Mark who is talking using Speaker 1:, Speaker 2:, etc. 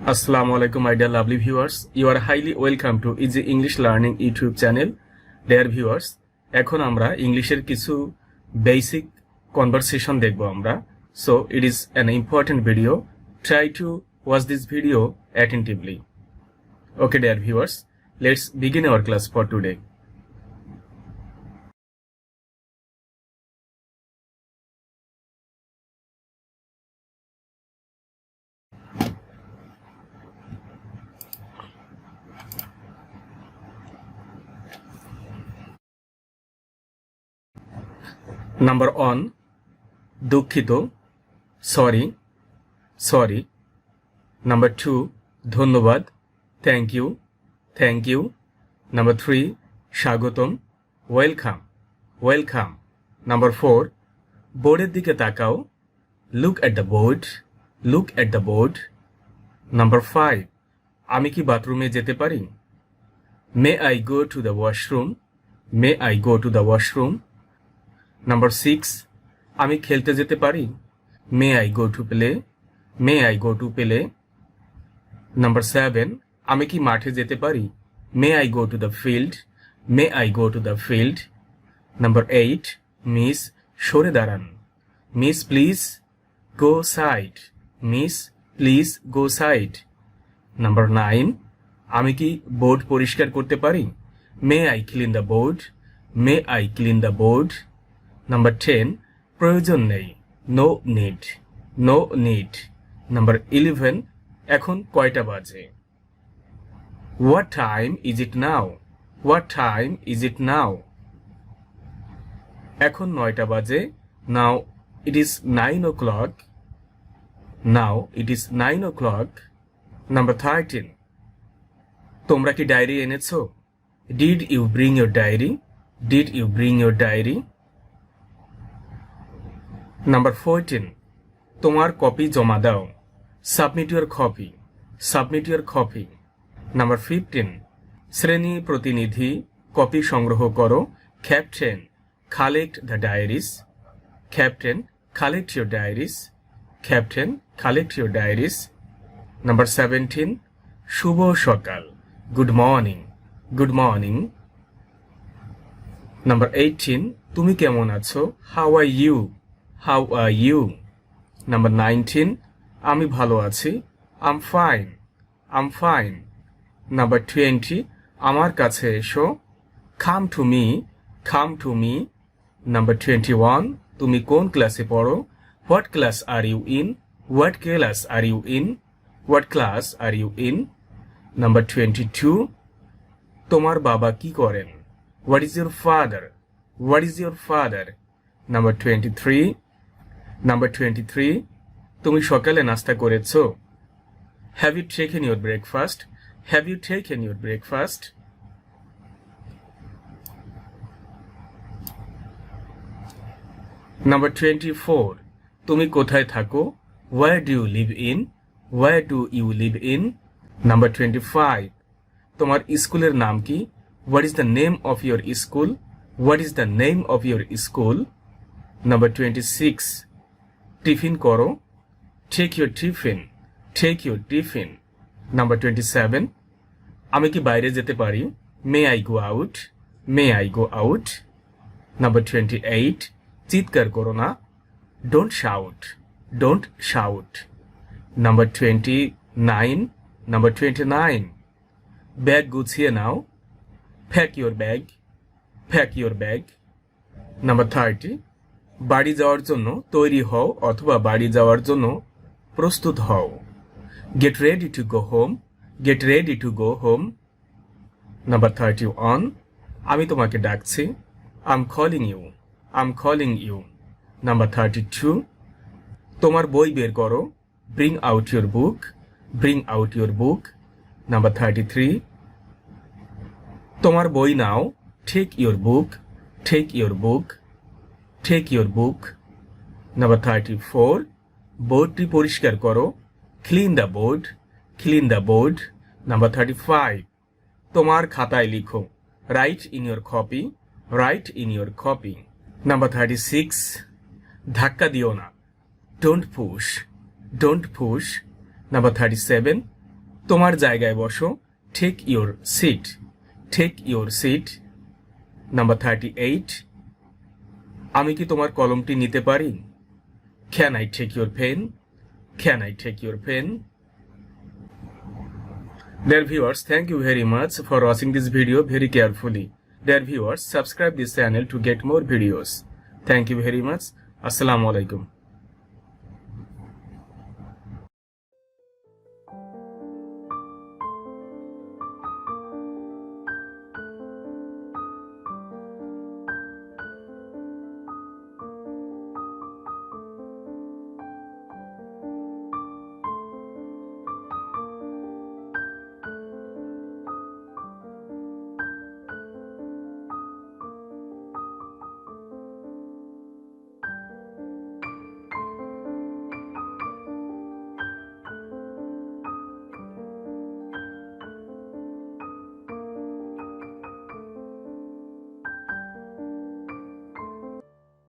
Speaker 1: আসসালামু আলাইকুম I dear lovely viewers you are highly welcome to easy English learning YouTube channel dear viewers এখন আমরা ইংলিশের কিছু বেসিক কনভারসেশন দেখব আমরা। So it is an important video try to watch this video attentively okay dear viewers let's begin our class for today number one দুঃখিত. Sorry sorry number two ধন্যবাদ. Thank you thank you number three স্বাগতম. Welcome welcome number four বোর্ডের দিকে তাকাও। Look at the board look at the board number five আমি কি বাথরুমে যেতে পারি? May I go to the washroom may I go to the washroom number six আমি খেলতে যেতে পারি? May I go to play may I go to play number seven আমি কি মাঠে যেতে পারি? May I go to the field may I go to the field number eight miss সরে দাঁড়ান। Miss please go side miss please go side number nine আমি কি board পরিষ্কার করতে পারি? May I clean the board may I clean the board number ten প্রয়োজন নেই। No need no need number eleven এখন কয়টা বাজে? What time is it now what time is it now এখন নয়টা বাজে। Now it is nine o'clock now it is nine o'clock number thirteen তোমরা কি ডায়েরি এনেছো? Did you bring your diary did you bring your diary number fourteen তোমার copy জমা দাও। Submit your copy submit your copy number fifteen শ্রেণি প্রতিনিধি copy সংগ্রহ করো। Captain collect the diaries captain collect your diaries captain collect your diaries number seventeen শুভ সকাল। Good morning good morning number eighteen তুমি কেমন আছো? How are you how are you number nineteen আমি ভালো আছি। I'm fine I'm fine number twenty আমার কাছে এসো। Come to me come to me number twenty one তুমি কোন ক্লাসে পড়ো? What class are you in what class are you in what class are you in number twenty two তোমার বাবা কি করেন? What is your father what is your father number twenty three number twenty three তুমি সকালে নাস্তা করেছ? Have you taken your breakfast have you taken your breakfast number twenty four তুমি কোথায় থাকো? Where do you live in where do you live in number twenty five তোমার স্কুলের নাম কি? What is the name of your school what is the name of your school number twenty six tiffin করো। Take your tiffin take your tiffin number twenty seven আমি কি বাইরে যেতে পারি? May I go out may I go out number twenty eight চিৎকার করো না। Don't shout don't shout number twenty nine number twenty nine bag গুছিয়ে নাও। Pack your bag pack your bag number thirty বাড়ি যাওয়ার জন্য তৈরি হও অথবা বাড়ি যাওয়ার জন্য প্রস্তুত হও। Get ready to go home get ready to go home number thirty one আমি তোমাকে ডাকছি। I'm calling you I'm calling you number thirty two তোমার বই বের করো। Bring out your book bring out your book number thirty three তোমার বই নাও। Take your book take your book take your book number thirty four বোর্ডটি পরিষ্কার করো clean the board clean the board number thirty five তোমার খাতায় লিখো write in your copy write in your copy number thirty six ধাক্কা দিও না don't push don't push number thirty seven তোমার জায়গায় বসো take your seat take your seat number thirty eight আমি কি তোমার কলমটি নিতে পারি? Can I take your pen can I take your pen dear viewers thank you very much for watching this video very carefully dear viewers subscribe this channel to get more videos thank you very much আসসালামু আলাইকুম